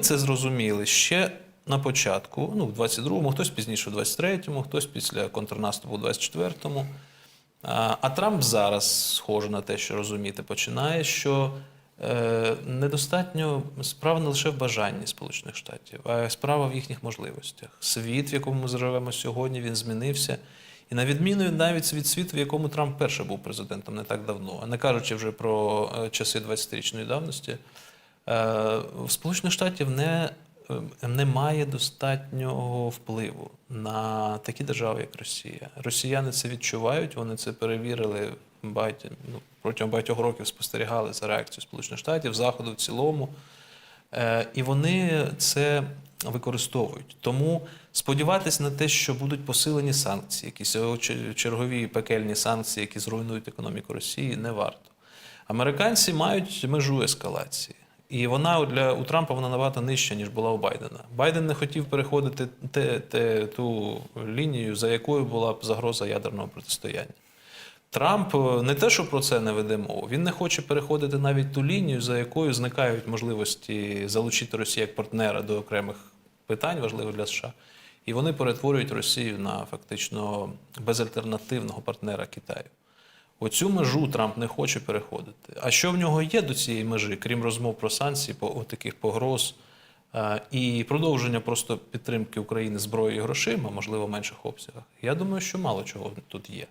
це зрозуміли ще на початку, ну, в 22-му, хтось пізніше в 23-му, хтось після контрнаступу в 24-му. А, Трамп зараз, схоже на те, що розуміти починає, що е, недостатньо справа не лише в бажанні Сполучених Штатів, а справа в їхніх можливостях. Світ, в якому ми живемо сьогодні, він змінився. І на відміну навіть від світу, в якому Трамп перше був президентом не так давно, а не кажучи вже про е, часи 20-річної давності, в Сполучених Штатів не, е, немає достатнього впливу на такі держави, як Росія. Росіяни це відчувають, вони це перевірили багаті, ну, протягом багатьох років спостерігали за реакцією Сполучених Штатів, Заходу в цілому. Е, І вони це використовують. Тому сподіватися на те, що будуть посилені санкції, якісь чергові пекельні санкції, які зруйнують економіку Росії, не варто. Американці мають межу ескалації. І вона для у Трампа вона набагато нижча, ніж була у Байдена. Байден не хотів переходити те, те, ту лінію, за якою була б загроза ядерного протистояння. Трамп е, не те, що про це не веде мову, він не хоче переходити навіть ту лінію, за якою зникають можливості залучити Росію як партнера до окремих питань, важливих для США. І вони перетворюють Росію на фактично безальтернативного партнера Китаю. Оцю межу Трамп не хоче переходити. А що в нього є до цієї межі, крім розмов про санкції, по таких погроз е, і продовження просто підтримки України зброєю і грошима, можливо, в менших обсягах? Я думаю, що мало чого тут є.